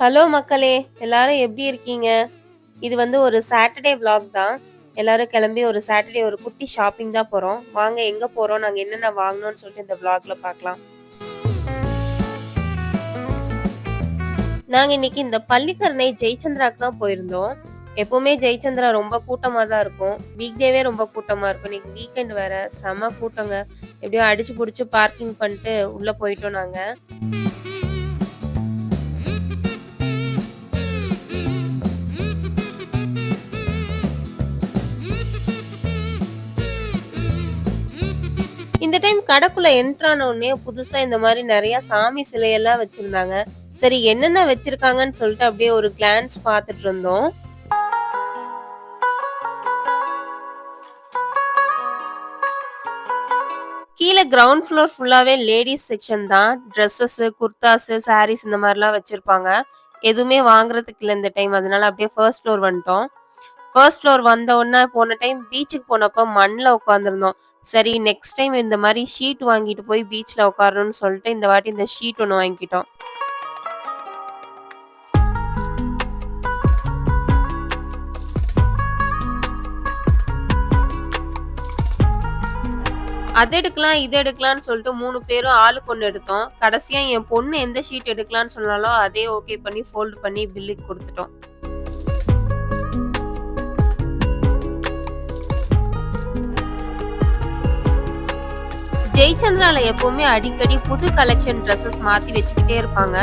Hello மக்களே! எல்லாரும் எப்படி இருக்கீங்க? இது வந்து ஒரு சாட்டர்டே விளாக் தான். எல்லாரும் கிளம்பி ஒரு சாட்டர்டே ஒரு குட்டி ஷாப்பிங் தான் போறோம். வாங்க எங்க போறோம்? நாங்க என்னென்ன வாங்கணும்னு சொல்லிட்டு இந்த விளாக்ல பார்க்கலாம். நாங்க இன்னைக்கு இந்த பள்ளிக்கரணை ஜெயச்சந்திராக்கு தான் போயிருந்தோம். எப்பவுமே ஜெயச்சந்திரா ரொம்ப கூட்டமா தான் இருக்கும். வீக் டேவே ரொம்ப கூட்டமா இருக்கும். இன்னைக்கு வீக்கெண்ட் வேற செம கூட்டங்க. எப்படியோ அடிச்சு புடிச்சு பார்க்கிங் பண்ணிட்டு உள்ள போயிட்டோம் நாங்க. இந்த டைம் கடைக்குள்ள என்ட்ரான உடனே புதுசா இந்த மாதிரி நிறைய சாமி சிலையெல்லாம் வச்சிருந்தாங்க. சரி என்னென்ன வச்சிருக்காங்கன்னு சொல்லிட்டு அப்படியே ஒரு கிளான்ஸ் பார்த்துட்டு இருந்தோம். கீழ கிரவுண்ட் ஃப்ளோர் ஃபுல்லாவே லேடிஸ் செக்ஷன் தான். ட்ரெஸ்ஸஸ், குர்தாஸ், சாரீஸ் இந்த மாதிரிலாம் வச்சிருப்பாங்க. எதுவுமே வாங்குறதுக்கு இல்லை இந்த டைம். அதனால அப்படியே ஃபர்ஸ்ட் ஃப்ளோர் வந்துட்டோம். ஃபர்ஸ்ட் ஃப்ளோர் வந்த உடனே போன டைம் பீச்சுக்கு போனப்போ மண்ணில் உட்காந்துருந்தோம். சரி நெக்ஸ்ட் டைம் இந்த மாதிரி ஷீட் வாங்கிட்டு போய் பீச்சில் உட்காரணும்னு சொல்லிட்டு இந்த வாட்டி இந்த ஷீட் ஒன்று வாங்கிக்கிட்டோம். அது எடுக்கலாம், இது எடுக்கலாம்னு சொல்லிட்டு மூணு பேரும் ஆளுக்கு ஒண்ணு எடுத்தோம். கடைசியா என் பொண்ணு எந்த ஷீட் எடுக்கலாம்னு சொன்னாலோ அதே ஓகே பண்ணி ஃபோல்டு பண்ணி பில்லுக்கு கொடுத்துட்டோம் ஜெயச்சந்திரால எப்பவுமே அடிக்கடி புது கலெக்ஷன் ட்ரெஸ்ஸஸ் மாத்தி வச்சுக்கிட்டே இருப்பாங்க.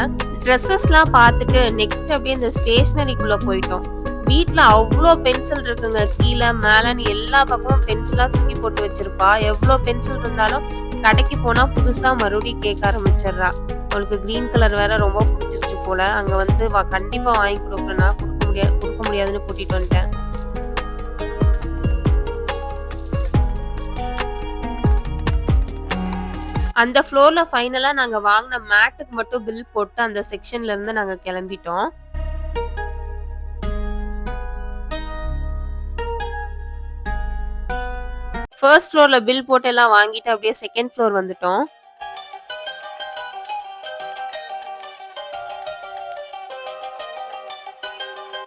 ட்ரெஸ்ஸஸ்லாம் பார்த்துட்டு நெக்ஸ்ட் அப்படியே இந்த ஸ்டேஷ்னரிக்குள்ள போயிட்டோம். வீட்டில் அவ்வளோ பென்சில் இருக்குங்க. கீழே மேலன்னு எல்லா பக்கமும் பென்சிலாக தூக்கி போட்டு வச்சிருப்பா. எவ்வளோ பென்சில் இருந்தாலும் கடைக்கு போனால் புதுசாக மறுபடியும் கேட்க ஆரம்பிச்சிடுறா. அவளுக்கு கிரீன் கலர் வேற ரொம்ப பிடிச்சிருச்சு போல. அங்கே வந்து வா கண்டிப்பாக வாங்கி கொடுக்கணும்னா கொடுக்க முடியாது கொடுக்க முடியாதுன்னு கூட்டிகிட்டு வந்துட்டேன். அந்த ஃப்ளோர்ல ஃபைனலா நாங்க வாங்கின மேட்டுக்கு மட்டும் பில் போட்டு அந்த செக்ஷன்ல இருந்து நாங்க கிளம்பிட்டோம். ஃபர்ஸ்ட் ஃப்ளோர்ல பில் போட்டு எல்லாம் வாங்கிட்டு அப்படியே செகண்ட் ஃப்ளோர் வந்துட்டோம்.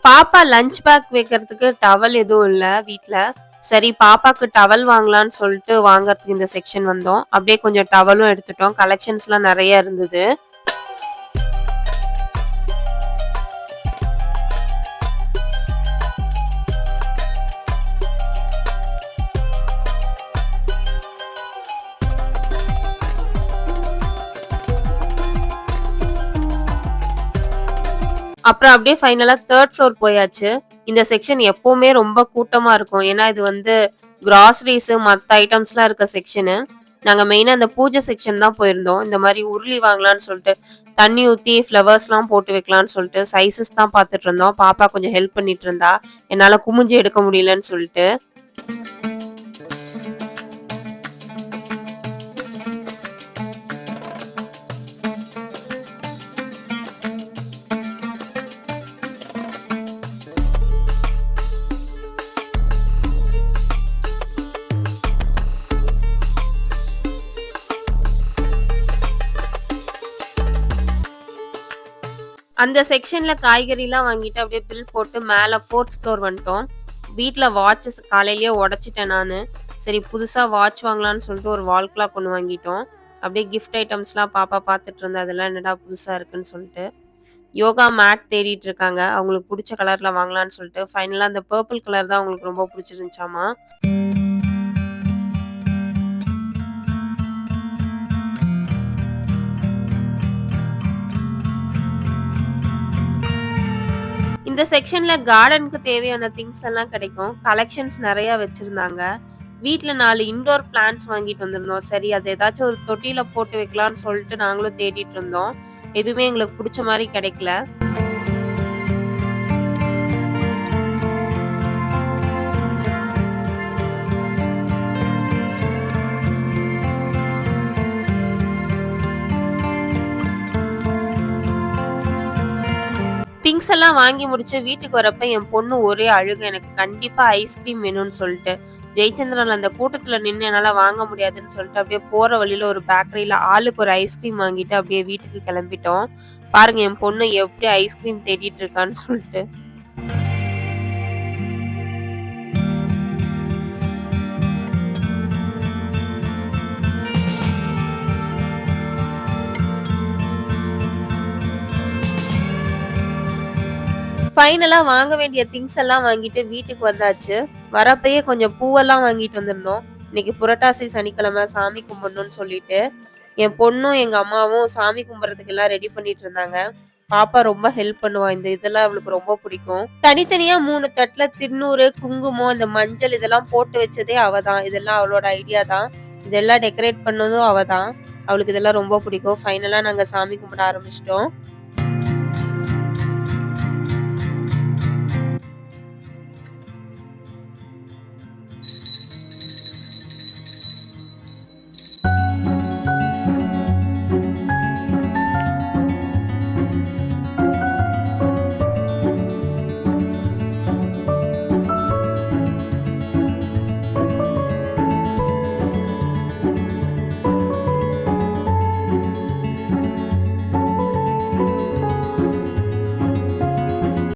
பாப்பா லஞ்ச் பேக் வைக்கிறதுக்கு டவல் எதுவும் இல்லை வீட்டில் சரி பாப்பாக்கு டவல் வாங்கலாம்னு சொல்லிட்டு வாங்கறதுக்கு இந்த செக்ஷன் வந்தோம். அப்படியே கொஞ்சம் டவலும் எடுத்துட்டோம். கலெக்ஷன்ஸ்லாம் நிறைய இருந்தது. அப்புறம் அப்படியே ஃபைனலாக தேர்ட் ஃப்ளோர் போயாச்சு. இந்த செக்ஷன் எப்பவுமே ரொம்ப கூட்டமா இருக்கும். ஏன்னா இது வந்து கிராசரிஸ் மற்ற ஐட்டம்ஸ்லாம் இருக்க செக்ஷனு. நாங்க மெயினா இந்த பூஜை செக்ஷன் தான் போயிருந்தோம். இந்த மாதிரி உருளி வாங்கலாம்னு சொல்லிட்டு தண்ணி ஊத்தி ஃப்ளவர்ஸ்லாம் போட்டு வைக்கலாம்னு சொல்லிட்டு சைஸஸ் தான் பார்த்துட்டு இருந்தோம். பாப்பா கொஞ்சம் ஹெல்ப் பண்ணிட்டு இருந்தா. என்னால குமிஞ்சு எடுக்க முடியலன்னு சொல்லிட்டு. அந்த செக்ஷன்ல காய்கறிலாம் வாங்கிட்டு அப்படியே பில் போட்டு மேல ஃபோர்த் ஃப்ளோர் வந்துட்டோம். வீட்டில் வாட்சஸ் காலையிலேயே உடச்சிட்டேன் நான் சரி புதுசா வாட்ச் வாங்கலாம்னு சொல்லிட்டு ஒரு வால் கிளாக் ஒன்று வாங்கிட்டோம். அப்படியே கிஃப்ட் ஐட்டம்ஸ்லாம் பாப்பா பார்த்துட்டு இருந்தா. அதெல்லாம் என்னடா புதுசா இருக்குன்னு சொல்லிட்டு. யோகா மேட் தேடிட்டு இருக்காங்க. அவங்களுக்கு பிடிச்ச கலர்ல வாங்கலாம்னு சொல்லிட்டு ஃபைனலா அந்த பர்பிள் கலர் தான் அவங்களுக்கு ரொம்ப பிடிச்சிருந்துச்சாமா இந்த செக்ஷன்ல கார்டனுக்கு தேவையான திங்ஸ் எல்லாம் கிடைக்கும். கலெக்ஷன்ஸ் நிறைய வச்சிருந்தாங்க. வீட்டில் நாலு இன்டோர் பிளான்ஸ் வாங்கிட்டு வந்திருந்தோம். சரி அது ஏதாச்சும் ஒரு தொட்டியில போட்டு வைக்கலாம்னு சொல்லிட்டு நாங்களும் தேடிட்டு இருந்தோம். எதுவுமே எங்களுக்கு பிடிச்ச மாதிரி கிடைக்கல. திங்ஸ் எல்லாம் வாங்கி முடிச்சு வீட்டுக்கு வரப்ப என் பொண்ணு ஒரே அழுக எனக்கு கண்டிப்பா ஐஸ்கிரீம் வேணும்னு சொல்லிட்டு ஜெயச்சந்திரன் அந்த கூட்டத்துல நின்று என்னால வாங்க முடியாதுன்னு சொல்லிட்டு அப்படியே போற வழியில ஒரு பேக்கரியில ஆளுக்கு ஒரு ஐஸ்கிரீம் வாங்கிட்டு அப்படியே வீட்டுக்கு கிளம்பிட்டோம். பாருங்க என் பொண்ணு எப்படி ஐஸ்கிரீம் தேடிட்டு இருக்கான்னு சொல்லிட்டு. ஃபைனலாக வாங்க வேண்டிய திங்ஸ் எல்லாம் வாங்கிட்டு வீட்டுக்கு வந்தாச்சு. வரப்பயே கொஞ்சம் பூவெல்லாம் வாங்கிட்டு வந்திருந்தோம். இன்னைக்கு புரட்டாசி சனிக்கிழமை சாமி கும்பிடணும்னு சொல்லிட்டு என் பொண்ணும் எங்க அம்மாவும் சாமி கும்பிட்றதுக்கு எல்லாம் ரெடி பண்ணிட்டு இருந்தாங்க. பாப்பா ரொம்ப ஹெல்ப் பண்ணுவா. இந்த இதெல்லாம் அவளுக்கு ரொம்ப பிடிக்கும். தனித்தனியா மூணு தட்டுல திருநூறு குங்குமம் இந்த மஞ்சள் இதெல்லாம் போட்டு வச்சதே அவ தான் இதெல்லாம் அவளோட ஐடியா தான். இதெல்லாம் டெக்கரேட் பண்ணதும் அவ தான் அவளுக்கு இதெல்லாம் ரொம்ப பிடிக்கும். ஃபைனலா நாங்க சாமி கும்பிட ஆரம்பிச்சிட்டோம்.